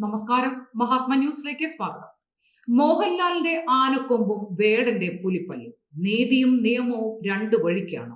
നമസ്കാരം. മഹാത്മ ന്യൂസിലേക്ക് സ്വാഗതം. മോഹൻലാലിന്റെ ആനക്കൊമ്പും വേടന്റെ പുലിപ്പല്ലും. നീതിയും നിയമവും രണ്ടു വഴിക്കാണ്.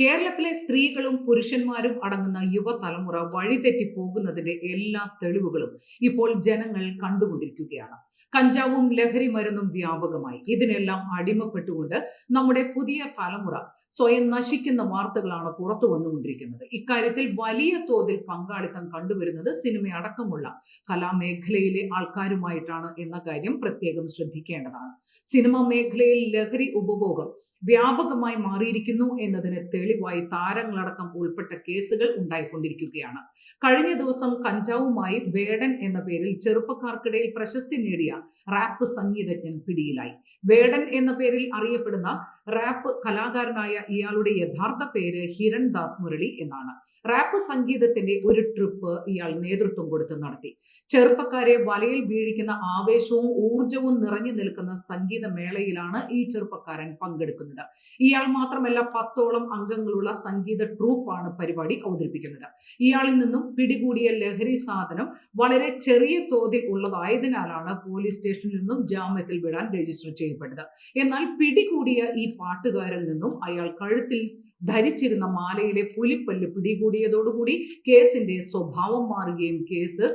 കേരളത്തിലെ സ്ത്രീകളും പുരുഷന്മാരും അടങ്ങുന്ന യുവതലമുറ വഴിതെറ്റി പോകുന്നതിന്റെ എല്ലാ തെളിവുകളും ഇപ്പോൾ ജനങ്ങൾ കണ്ടുകൊണ്ടിരിക്കുകയാണ്. കഞ്ചാവും ലഹരി മരുന്നും വ്യാപകമായി. ഇതിനെല്ലാം അടിമപ്പെട്ടുകൊണ്ട് നമ്മുടെ പുതിയ തലമുറ സ്വയം നശിക്കുന്ന വാർത്തകളാണ് പുറത്തു വന്നുകൊണ്ടിരിക്കുന്നത്. ഇക്കാര്യത്തിൽ വലിയ തോതിൽ പങ്കാളിത്തം കണ്ടുവരുന്നത് സിനിമ അടക്കമുള്ള കലാമേഖലയിലെ ആൾക്കാരുമായിട്ടാണ് എന്ന കാര്യം പ്രത്യേകം ശ്രദ്ധിക്കേണ്ടതാണ്. സിനിമാ മേഖലയിൽ ലഹരി ഉപഭോഗം വ്യാപകമായി മാറിയിരിക്കുന്നു എന്നതിന് തെളിവായി താരങ്ങളടക്കം ഉൾപ്പെട്ട കേസുകൾ ഉണ്ടായിക്കൊണ്ടിരിക്കുകയാണ്. കഴിഞ്ഞ ദിവസം കഞ്ചാവുമായി വേടൻ എന്ന പേരിൽ ചെറുപ്പക്കാർക്കിടയിൽ പ്രശസ്തി നേടിയ റാപ്പ് സംഗീതജ്ഞൻ പിടിയിലായി. വേടൻ എന്ന പേരിൽ അറിയപ്പെടുന്ന റാപ്പ് കലാകാരനായ ഇയാളുടെ യഥാർത്ഥ പേര് ഹിരൺ ദാസ് മുരളി എന്നാണ്. റാപ്പ് സംഗീതത്തിന്റെ ഒരു ട്രിപ്പ് ഇയാൾ നേതൃത്വം കൊടുത്ത് നടത്തി. ചെറുപ്പക്കാരെ വലയിൽ വീഴിക്കുന്ന ആവേശവും ഊർജവും നിറഞ്ഞു നിൽക്കുന്ന സംഗീത മേളയിലാണ് ഈ ചെറുപ്പക്കാരൻ പങ്കെടുക്കുന്നത്. ഇയാൾ മാത്രമല്ല പത്തോളം അംഗങ്ങളുള്ള സംഗീത ട്രൂപ്പാണ് പരിപാടി അവതരിപ്പിക്കുന്നത്. ഇയാളിൽ നിന്നും പിടികൂടിയ ലഹരി സാധനം വളരെ ചെറിയ തോതിൽ ഉള്ളതായതിനാലാണ് പോലീസ് സ്റ്റേഷനിൽ നിന്നും ജാമ്യത്തിൽ വിടാൻ രജിസ്റ്റർ ചെയ്യപ്പെട്ടത്. എന്നാൽ പിടികൂടിയ ഈ പാട്ടുകാരിൽ നിന്നും അയാൾ കഴുത്തിൽ ധരിച്ചിരുന്ന മാലയിലെ പുലിപ്പല്ല് പിടികൂടിയതോടുകൂടി കേസിന്റെ സ്വഭാവം മാറുകയും കേസ്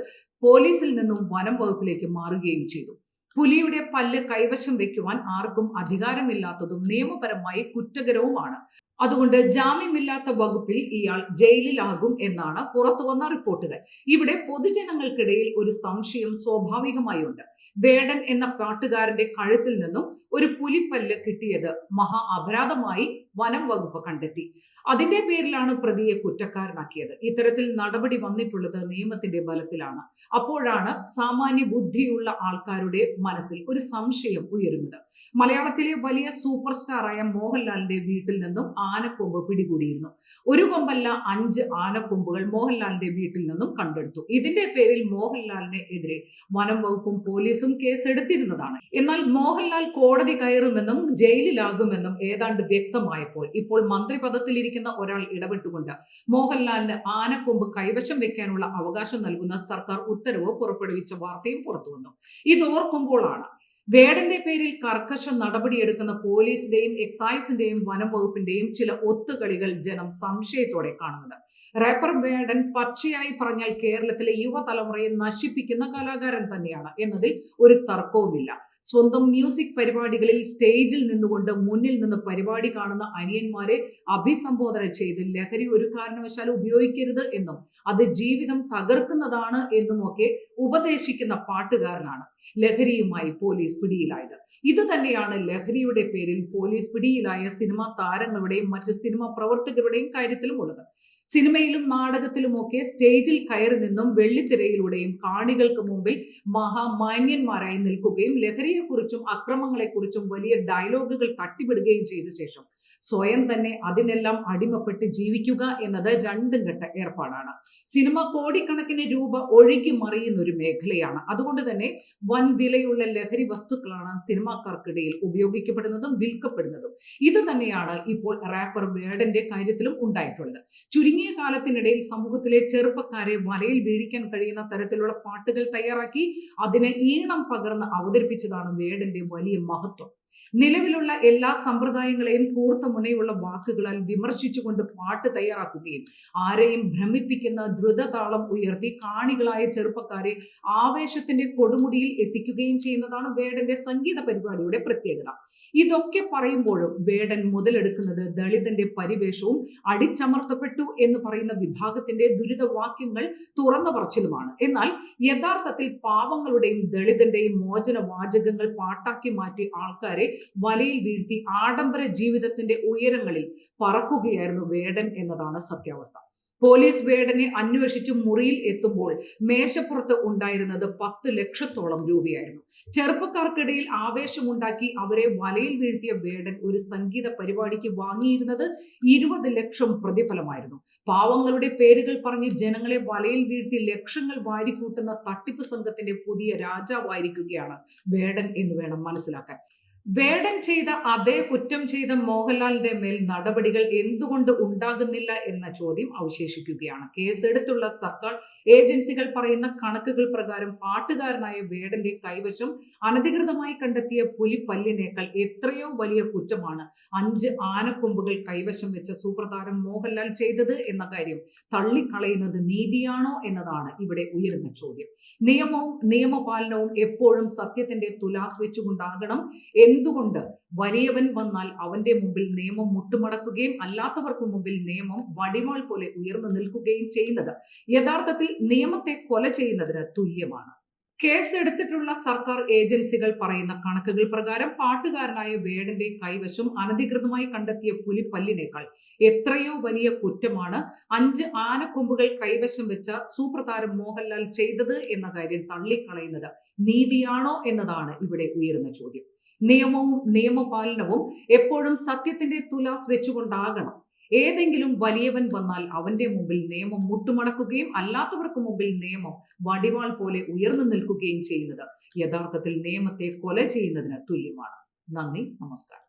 പോലീസിൽ നിന്നും വനം വകുപ്പിലേക്ക് മാറുകയും ചെയ്തു. പുലിയുടെ പല്ല് കൈവശം വെക്കുവാൻ ആർക്കും അധികാരമില്ലാത്തതും നിയമപരമായി കുറ്റകരവുമാണ്. അതുകൊണ്ട് ജാമ്യമില്ലാത്ത വകുപ്പിൽ ഇയാൾ ജയിലിലാകും എന്നാണ് പുറത്തുവന്ന റിപ്പോർട്ടുകൾ. ഇവിടെ പൊതുജനങ്ങൾക്കിടയിൽ ഒരു സംശയം സ്വാഭാവികമായി ഉണ്ട് വേടൻ എന്ന പാട്ടുകാരന്റെ കഴുത്തിൽ നിന്നും ഒരു പുലിപ്പല്ല് കിട്ടിയത് മഹാ അപരാധമായി വനം വകുപ്പ് കണ്ടെത്തി. അതിന്റെ പേരിലാണ് പ്രതിയെ കുറ്റക്കാരനാക്കിയത്. ഇത്തരത്തിൽ നടപടി വന്നിട്ടുള്ളത് നിയമത്തിന്റെ ബലത്തിലാണ്. അപ്പോഴാണ് സാമാന്യ ബുദ്ധിയുള്ള ആൾക്കാരുടെ മനസ്സിൽ ഒരു സംശയം ഉയരുന്നത്. മലയാളത്തിലെ വലിയ സൂപ്പർ സ്റ്റാറായ മോഹൻലാലിന്റെ വീട്ടിൽ നിന്നും ആനക്കൊമ്പ് പിടികൂടിയിരുന്നു. ഒരു കൊമ്പല്ല അഞ്ച് ആനക്കൊമ്പുകൾ മോഹൻലാലിന്റെ വീട്ടിൽ നിന്നും കണ്ടെടുത്തു. ഇതിന്റെ പേരിൽ മോഹൻലാലിനെ എതിരെ വനം വകുപ്പും പോലീസും കേസെടുത്തിരുന്നതാണ്. എന്നാൽ മോഹൻലാൽ കോടതി കയറുമെന്നും ജയിലിലാകുമെന്നും ഏതാണ്ട് വ്യക്തമായപ്പോൾ ഇപ്പോൾ മന്ത്രി ഇരിക്കുന്ന ഒരാൾ ഇടപെട്ടുകൊണ്ട് മോഹൻലാലിന് ആനക്കൊമ്പ് കൈവശം വെക്കാനുള്ള അവകാശം നൽകുന്ന സർക്കാർ ഉത്തരവ് പുറപ്പെടുവിച്ച വാർത്തയും പുറത്തുവന്നു. ഇതോർക്കുമ്പോഴാണ് വേടന്റെ പേരിൽ കർക്കശ നടപടിയെടുക്കുന്ന പോലീസിന്റെയും എക്സൈസിന്റെയും വനം വകുപ്പിന്റെയും ചില ഒത്തുകളികൾ ജനം സംശയത്തോടെ കാണുന്നത് റാപ്പർ വേടൻ പച്ചയായി പറഞ്ഞാൽ കേരളത്തിലെ യുവതലമുറയെ നശിപ്പിക്കുന്ന കലാകാരൻ തന്നെയാണ് എന്നതിൽ ഒരു തർക്കവുമില്ല. സ്വന്തം മ്യൂസിക് പരിപാടികളിൽ സ്റ്റേജിൽ നിന്നുകൊണ്ട് മുന്നിൽ നിന്ന് പരിപാടി കാണുന്ന അനിയന്മാരെ അഭിസംബോധന ചെയ്ത് ലഹരി ഒരു കാരണവശാലും ഉപയോഗിക്കരുത് എന്നും അത് ജീവിതം തകർക്കുന്നതാണ് എന്നുമൊക്കെ ഉപദേശിക്കുന്ന പാട്ടുകാരനാണ്. ലഹരിയുമായി പോലീസ് പിടിയിലായത്. ഇത് തന്നെയാണ് ലഹരിയുടെ പേരിൽ പോലീസ് പിടിയിലായ സിനിമാ താരങ്ങളുടെയും മറ്റ് സിനിമാ പ്രവർത്തകരുടെയും കാര്യത്തിലും ഉള്ളത്. സിനിമയിലും നാടകത്തിലുമൊക്കെ സ്റ്റേജിൽ കയറി നിന്നും വെള്ളിത്തിരയിലൂടെയും കാണികൾക്ക് മുമ്പിൽ മഹാമാന്യന്മാരായി നിൽക്കുകയും ലഹരിയെക്കുറിച്ചും അക്രമങ്ങളെക്കുറിച്ചും വലിയ ഡയലോഗുകൾ തട്ടിവിടുകയും ചെയ്ത ശേഷം സ്വയം തന്നെ അതിനെല്ലാം അടിമപ്പെട്ട് ജീവിക്കുക എന്നത് രണ്ടും ഘട്ട ഏർപ്പാടാണ്. സിനിമ കോടിക്കണക്കിന് രൂപ ഒഴുകി മറിയുന്ന ഒരു മേഖലയാണ്. അതുകൊണ്ട് തന്നെ വൻ വിലയുള്ള ലഹരി വസ്തുക്കളാണ് സിനിമാക്കാർക്കിടയിൽ ഉപയോഗിക്കപ്പെടുന്നതും വിൽക്കപ്പെടുന്നതും. ഇത് തന്നെയാണ് ഇപ്പോൾ റാപ്പർ വേടന്റെ കാര്യത്തിലും ഉണ്ടായിട്ടുള്ളത്. ചുരുങ്ങിയ കാലത്തിനിടയിൽ സമൂഹത്തിലെ ചെറുപ്പക്കാരെ വലയിൽ വീഴിക്കാൻ കഴിയുന്ന തരത്തിലുള്ള പാട്ടുകൾ തയ്യാറാക്കി അതിനെ ഈണം പകർന്ന് അവതരിപ്പിച്ചതാണ് വേടന്റെ വലിയ മഹത്വം. നിലവിലുള്ള എല്ലാ സമ്പ്രദായങ്ങളെയും കൂർത്ത മുനയുള്ള വാക്കുകളാൽ വിമർശിച്ചുകൊണ്ട് പാട്ട് തയ്യാറാക്കുകയും ആരെയും ഭ്രമിപ്പിക്കുന്ന ദ്രുതതാളം ഉയർത്തി കാണികളായ ചെറുപ്പക്കാരെ ആവേശത്തിന്റെ കൊടുമുടിയിൽ എത്തിക്കുകയും ചെയ്യുന്നതാണ് വേടന്റെ സംഗീത പരിപാടിയുടെ പ്രത്യേകത. ഇതൊക്കെ പറയുമ്പോഴും വേടൻ മുതലെടുക്കുന്നത് ദളിതന്റെ പരിവേഷവും അടിച്ചമർത്തപ്പെട്ടു എന്ന് പറയുന്ന വിഭാഗത്തിന്റെ ദുരിതവാക്യങ്ങൾ തുറന്ന പറച്ചിലുമാണ്. എന്നാൽ യഥാർത്ഥത്തിൽ പാവങ്ങളുടെയും ദളിതന്റെയും മോചന വാചകങ്ങൾ പാട്ടാക്കി മാറ്റി ആൾക്കാരെ വലയിൽ വീഴ്ത്തി ആഡംബര ജീവിതത്തിന്റെ ഉയരങ്ങളിൽ പറക്കുകയായിരുന്നു വേടൻ എന്നതാണ് സത്യാവസ്ഥ. പോലീസ് വേടനെ അന്വേഷിച്ച് മുറിയിൽ എത്തുമ്പോൾ മേശപ്പുറത്ത് ഉണ്ടായിരുന്നത് പത്ത് ലക്ഷത്തോളം രൂപയായിരുന്നു. ചെറുപ്പക്കാർക്കിടയിൽ ആവേശമുണ്ടാക്കി അവരെ വലയിൽ വീഴ്ത്തിയ വേടൻ ഒരു സംഗീത പരിപാടിക്ക് വാങ്ങിയിരുന്നത് ഇരുപത് ലക്ഷം പ്രതിഫലമായിരുന്നു. പാവങ്ങളുടെ പേരുകൾ പറഞ്ഞ് ജനങ്ങളെ വലയിൽ വീഴ്ത്തി ലക്ഷങ്ങൾ വാരിക്കൂട്ടുന്ന തട്ടിപ്പ് സംഘത്തിന്റെ പുതിയ രാജാവായിരിക്കുകയാണ് വേടൻ എന്ന് വേണം മനസ്സിലാക്കാൻ. വേടൻ ചെയ്ത അതേ കുറ്റം ചെയ്ത മോഹൻലാലിന്റെ മേൽ നടപടികൾ എന്തുകൊണ്ട് ഉണ്ടാകുന്നില്ല എന്ന ചോദ്യം അവശേഷിക്കുകയാണ്. കേസെടുത്തുള്ള സർക്കാർ ഏജൻസികൾ പറയുന്ന കണക്കുകൾ പ്രകാരം പാട്ടുകാരനായ വേടന്റെ കൈവശം അനധികൃതമായി കണ്ടെത്തിയ പുലിപ്പല്ലിനേക്കാൾ എത്രയോ വലിയ കുറ്റമാണ് അഞ്ച് ആനക്കൊമ്പുകൾ കൈവശം വെച്ച സൂപ്രതാരം മോഹൻലാൽ ചെയ്തത് എന്ന കാര്യം തള്ളിക്കളയുന്നത് നീതിയാണോ എന്നതാണ് ഇവിടെ ഉയരുന്ന ചോദ്യം. നിയമവും നിയമപാലനവും എപ്പോഴും സത്യത്തിന്റെ തുലാസ് വെച്ചുകൊണ്ടാകണം എന്തുകൊണ്ട് വലിയവൻ വന്നാൽ അവന്റെ മുമ്പിൽ നിയമം മുട്ടുമടക്കുകയും അല്ലാത്തവർക്ക് മുമ്പിൽ നിയമം വടിവാൾ പോലെ ഉയർന്നു നിൽക്കുകയും ചെയ്യുന്നത്? യഥാർത്ഥത്തിൽ നിയമത്തെ കൊല ചെയ്യുന്നതിന് തുല്യമാണ്. കേസ് എടുത്തിട്ടുള്ള സർക്കാർ ഏജൻസികൾ പറയുന്ന കണക്കുകൾ പ്രകാരം പാട്ടുകാരനായ വേടന്റെ കൈവശം അനധികൃതമായി കണ്ടെത്തിയ പുലിപ്പല്ലിനേക്കാൾ എത്രയോ വലിയ കുറ്റമാണ്. അഞ്ച് ആനക്കൊമ്പുകൾ കൈവശം വെച്ച സൂപ്രതാരം മോഹൻലാൽ ചെയ്തത് എന്ന കാര്യം തള്ളിക്കളയുന്നത് നീതിയാണോ എന്നതാണ് ഇവിടെ ഉയരുന്ന ചോദ്യം. നിയമവും നിയമപാലനവും എപ്പോഴും സത്യത്തിന്റെ തുലാസ് വെച്ചുകൊണ്ടാകണം. ഏതെങ്കിലും വലിയവൻ വന്നാൽ അവന്റെ മുമ്പിൽ നിയമം മുട്ടുമടക്കുകയും അല്ലാത്തവർക്ക് മുമ്പിൽ നിയമം വടിവാൾ പോലെ ഉയർന്നു നിൽക്കുകയും ചെയ്യുന്നത് യഥാർത്ഥത്തിൽ നിയമത്തെ കൊല ചെയ്യുന്നതിന് തുല്യമാണ്. നന്ദി നമസ്കാരം.